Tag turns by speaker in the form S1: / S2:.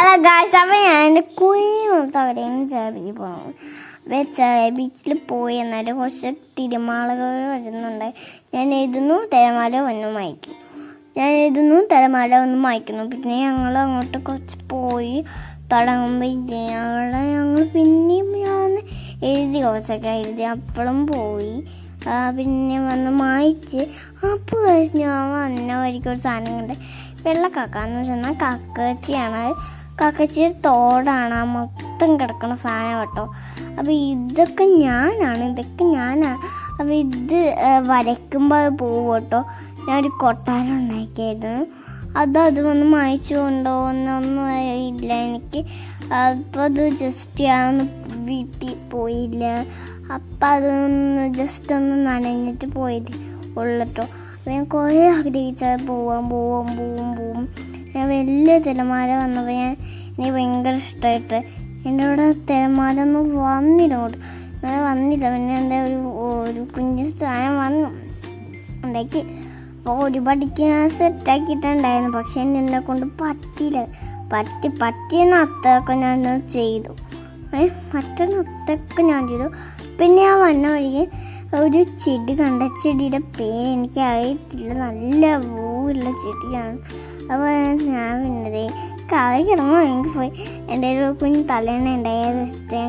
S1: Hello guys അപ്പം ഞാൻ എന്റെ കുഞ്ഞിനത്തവരെയും ബീച്ചിൽ പോകണം വെച്ച ബീച്ചിൽ പോയി എന്നാലും കുറച്ച് തിരമാലകൾ വരുന്നുണ്ട്. ഞാൻ എഴുതുന്നു തിരമാല ഒന്നും വായിക്കും ഞാൻ എഴുതുന്നു തിരമാല ഒന്നും വായിക്കുന്നു പിന്നെ ഞങ്ങൾ അങ്ങോട്ട് കുറച്ച് പോയി തുടങ്ങുമ്പോൾ അവിടെ ഞങ്ങൾ പിന്നെയും ഞാൻ എഴുതി കുറച്ചൊക്കെ എഴുതി. അപ്പോഴും പോയി. പിന്നെ വന്ന് മായിച്ച്. അപ്പോൾ ഞാൻ വന്ന വഴിക്ക് ഒരു സാധനം കണ്ട് വെള്ളക്കാക്ക എന്ന് വെച്ചാൽ കക്കച്ചിയാണ്. കക്കച്ചിയുടെ തോടാണ്. ആ മൊത്തം കിടക്കുന്ന സാധനം കേട്ടോ. അപ്പോൾ ഇതൊക്കെ ഞാനാണ് ഇതൊക്കെ ഞാനാണ് അപ്പോൾ ഇത് വരയ്ക്കുമ്പോൾ പോവും കേട്ടോ. ഞാനൊരു കൊട്ടാരം ഉണ്ടാക്കിയായിരുന്നു. അത് അത് വന്ന് മായച്ചു കൊണ്ടുപോകുന്നൊന്നും ഇല്ല എനിക്ക്. അപ്പോൾ അത് ജസ്റ്റ് ഞാൻ വീട്ടിൽ പോയില്ല. അപ്പം അതൊന്ന് ജസ്റ്റ് ഒന്ന് നനഞ്ഞിട്ട് പോയത് ഉള്ളട്ടോ അപ്പോൾ ഞാൻ കുറേ ആഗ്രഹിച്ചത് പോവാം പോവാം പോവും പോവും. ഞാൻ വലിയ തിരമാല വന്നപ്പോൾ ഞാൻ എനിക്ക് ഭയങ്കര ഇഷ്ടമായിട്ട് എന്റെ ഇവിടെ തിരമാലൊന്നും വന്നില്ല അങ്ങോട്ട്. അങ്ങനെ വന്നില്ല. പിന്നെ എന്താ ഒരു ഒരു കുഞ്ഞു സ്ഥാനം വന്നു. ഉണ്ടാക്കി. അപ്പോൾ ഒരുപാടിക്ക് ഞാൻ സെറ്റാക്കിയിട്ടുണ്ടായിരുന്നു പക്ഷെ എന്നെ കൊണ്ട് പറ്റിയില്ല. പറ്റി പറ്റിയെന്ന് അത്തൊക്കെ ഞാൻ ചെയ്തു. ഏ മറ്റേ നത്തൊക്കെ ഞാൻ ചെയ്തു. പിന്നെ ആ വന്ന വഴിക്ക് ഒരു ചെടി കണ്ട ചെടിയുടെ പേര് എനിക്ക് അറിയത്തില്ല നല്ല പൂവുള്ള ചെടിയാണ്. അപ്പോൾ ഞാൻ പിന്നതേ കറി കിടന്നു എനിക്ക് പോയി എന്റെ ഒരു കുഞ്ഞ് തലേണ ഉണ്ടായത് വെച്ചിട്ട്